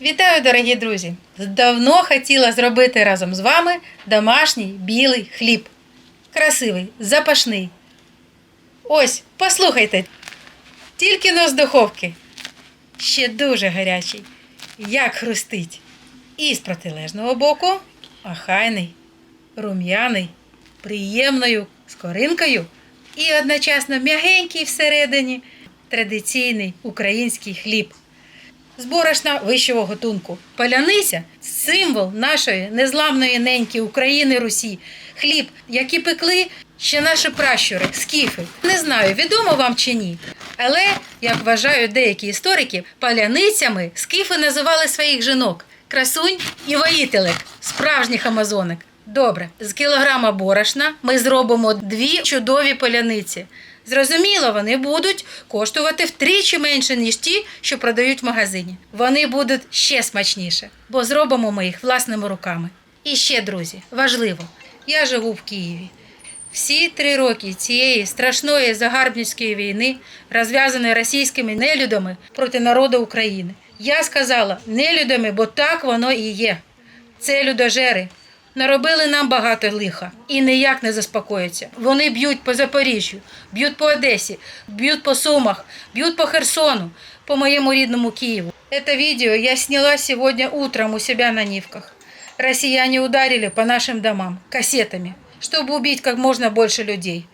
Вітаю, дорогі друзі! Давно хотіла зробити разом з вами домашній білий хліб. Красивий, запашний. Ось, послухайте. Тільки но з духовки. Ще дуже гарячий. Як хрустить. І з протилежного боку охайний, рум'яний, приємною скоринкою і одночасно м'ягенький всередині традиційний український хліб з борошна вищого готунку. Паляниця символ нашої незламної неньки України Русі. Хліб, який пекли ще наші пращури, скіфи. Не знаю, відомо вам чи ні. Але, як вважають деякі історики, паляницями скіфи називали своїх жінок красунь і воїтелек, справжніх амазонок. Добре, з кілограма борошна ми зробимо дві чудові паляниці. Зрозуміло, вони будуть коштувати втричі менше, ніж ті, що продають в магазині. Вони будуть ще смачніше, бо зробимо ми їх власними руками. І ще, друзі, важливо, я живу в Києві. Всі три роки цієї страшної загарбницької війни, розв'язаної російськими нелюдами проти народу України. Я сказала нелюдами, бо так воно і є. Це людожери. Наробили нам багато лиха і ніяк не заспокояться. Вони б'ють по Запоріжжю, б'ють по Одесі, б'ють по Сумах, б'ють по Херсону, по моєму рідному Києву. Это видео я сняла сегодня утром у себя на Нивках. Россияне ударили по нашим домам кассетами, чтобы убить как можно больше людей.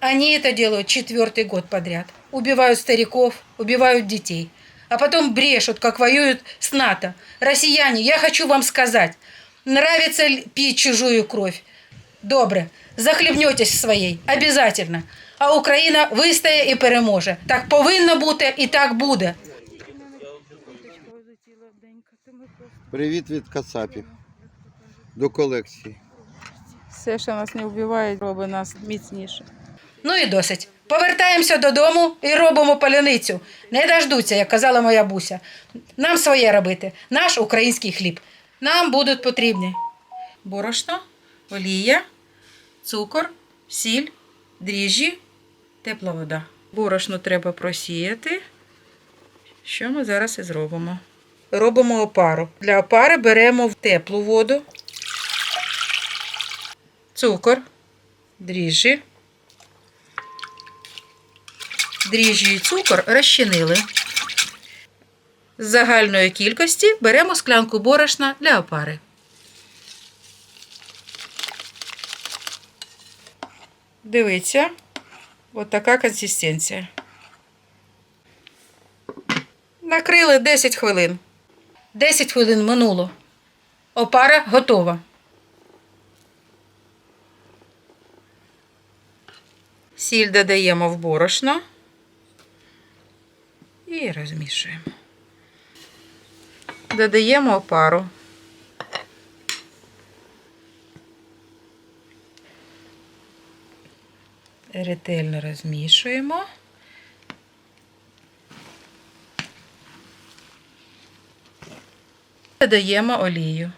Они это делают четвертый год подряд. Убивают стариков, убивают детей. А потом брешут, как воюют с НАТО. Россияне, я хочу вам сказать, нравится ли пить чужую кровь? Добре, захлебнетесь своєю, обязательно. А Україна вистоє і переможе. Так повинно бути і так буде. Привіт від Кацапів до колекції. Все, що нас не вбиває, робить нас міцніше. Ну і досить. Повертаємося додому і робимо паляницю. Не дождуться, як казала моя буся. Нам своє робити, наш український хліб. Нам будуть потрібні борошно, олія, цукор, сіль, дріжджі, тепла вода. Борошно треба просіяти. Що ми зараз і зробимо? Робимо опару. Для опари беремо в теплу воду, цукор, дріжджі. Дріжджі і цукор розчинили. З загальної кількості беремо склянку борошна для опари. Дивіться, от така консистенція. Накрили 10 хвилин. 10 хвилин минуло. Опара готова. Сіль додаємо в борошно і розмішуємо. Додаємо опару. Ретельно розмішуємо. Додаємо олію.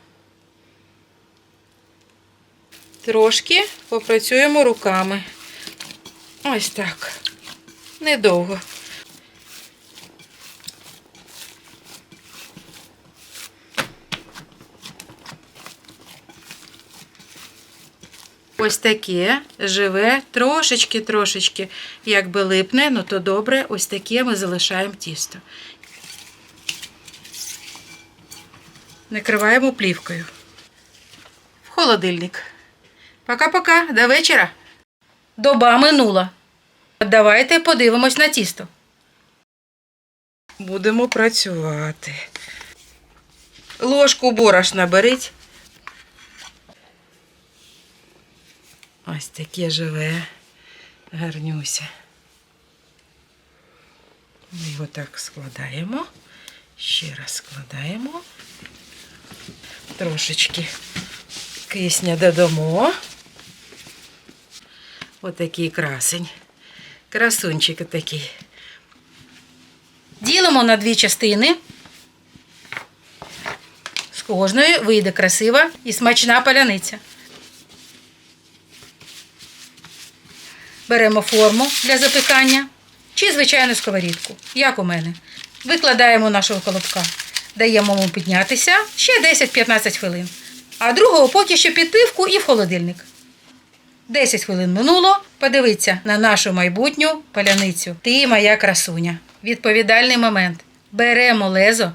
Трошки попрацюємо руками. Ось так. Недовго. Ось таке живе, трошечки-трошечки, якби липне, ну то добре, ось таке ми залишаємо тісто. Накриваємо плівкою. В холодильник. Пока-пока, до вечора. Доба минула. Давайте подивимось на тісто. Будемо працювати. Ложку борошна беріть. Ось таке живе, гарнюся. Ми його так складаємо. Ще раз складаємо. Трошечки кисня додамо. Отакий красень. Красунчик такий. Ділимо на дві частини. З кожної вийде красива і смачна паляниця. Беремо форму для запікання чи звичайну сковорідку, як у мене. Викладаємо нашого колобка. даємо йому піднятися ще 10-15 хвилин. А другого поки що під пивку і в холодильник. 10 хвилин минуло. Подивіться на нашу майбутню паляницю. Ти моя красуня. Відповідальний момент. Беремо лезо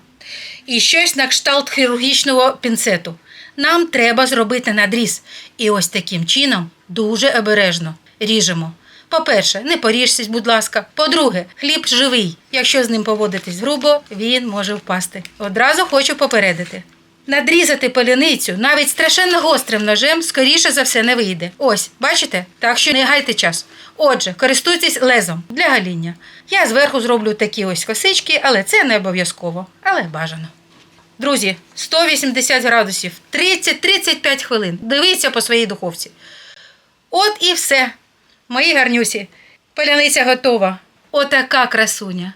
і щось на кшталт хірургічного пінцету. Нам треба зробити надріз. І ось таким чином дуже обережно ріжемо. По-перше, не поріжся, будь ласка. По-друге, хліб живий. Якщо з ним поводитись грубо, він може впасти. Одразу хочу попередити. Надрізати паляницю навіть страшенно гострим ножем, скоріше за все, не вийде. Ось, бачите? Так що не гайте час. Отже, користуйтесь лезом для гаління. Я зверху зроблю такі ось косички, але це не обов'язково, але бажано. Друзі, 180 градусів, 30-35 хвилин. Дивіться по своїй духовці. От і все. Мої гарнюсі. Паляниця готова. Отака красуня.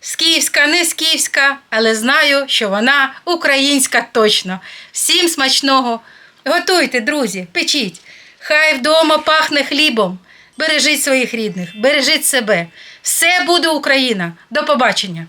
Скіївська, не скіївська, але знаю, що вона українська точно. Всім смачного. Готуйте, друзі, печіть. Хай вдома пахне хлібом. Бережіть своїх рідних, бережіть себе. Все буде Україна. До побачення.